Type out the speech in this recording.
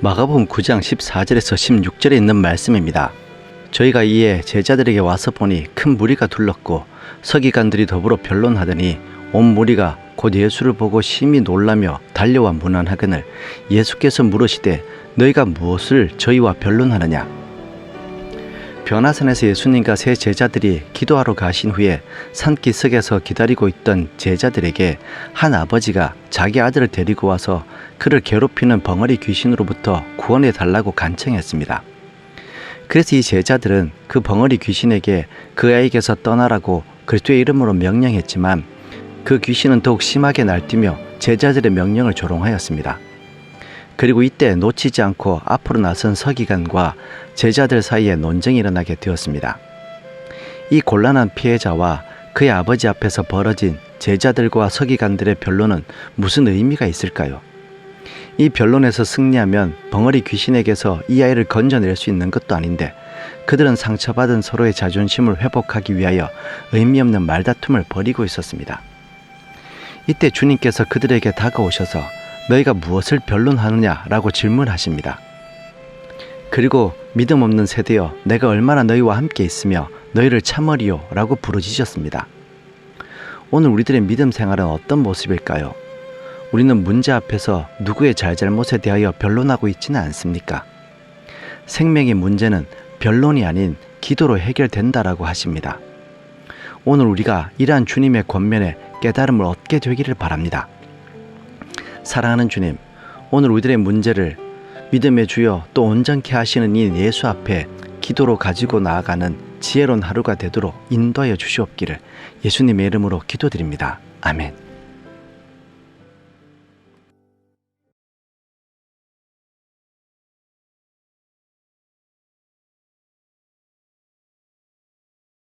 마가복음 9장 14절에서 16절에 있는 말씀입니다. 저희가 이에 제자들에게 와서 보니 큰 무리가 둘렀고 서기관들이 더불어 변론하더니 온 무리가 곧 예수를 보고 심히 놀라며 달려와 문안하거늘 예수께서 물으시되 너희가 무엇을 저희와 변론하느냐 변화산에서 예수님과 세 제자들이 기도하러 가신 후에 산기슭에서 기다리고 있던 제자들에게 한 아버지가 자기 아들을 데리고 와서 그를 괴롭히는 벙어리 귀신으로부터 구원해 달라고 간청했습니다. 그래서 이 제자들은 그 벙어리 귀신에게 그 아이에게서 떠나라고 그리스도의 이름으로 명령했지만 그 귀신은 더욱 심하게 날뛰며 제자들의 명령을 조롱하였습니다. 그리고 이때 놓치지 않고 앞으로 나선 서기관과 제자들 사이에 논쟁이 일어나게 되었습니다. 이 곤란한 피해자와 그의 아버지 앞에서 벌어진 제자들과 서기관들의 변론은 무슨 의미가 있을까요? 이 변론에서 승리하면 벙어리 귀신에게서 이 아이를 건져낼 수 있는 것도 아닌데 그들은 상처받은 서로의 자존심을 회복하기 위하여 의미 없는 말다툼을 벌이고 있었습니다. 이때 주님께서 그들에게 다가오셔서 너희가 무엇을 변론하느냐라고 질문하십니다. 그리고 믿음 없는 세대여 내가 얼마나 너희와 함께 있으며 너희를 참으리요 라고 부르짖었습니다. 오늘 우리들의 믿음 생활은 어떤 모습일까요? 우리는 문제 앞에서 누구의 잘잘못에 대하여 변론하고 있지는 않습니까? 생명의 문제는 변론이 아닌 기도로 해결된다라고 하십니다. 오늘 우리가 이러한 주님의 권면에 깨달음을 얻게 되기를 바랍니다. 사랑하는 주님, 오늘 우리들의 문제를 믿음의 주여 또 온전케 하시는 이 예수 앞에 기도로 가지고 나아가는 지혜로운 하루가 되도록 인도하여 주시옵기를 예수님의 이름으로 기도드립니다. 아멘.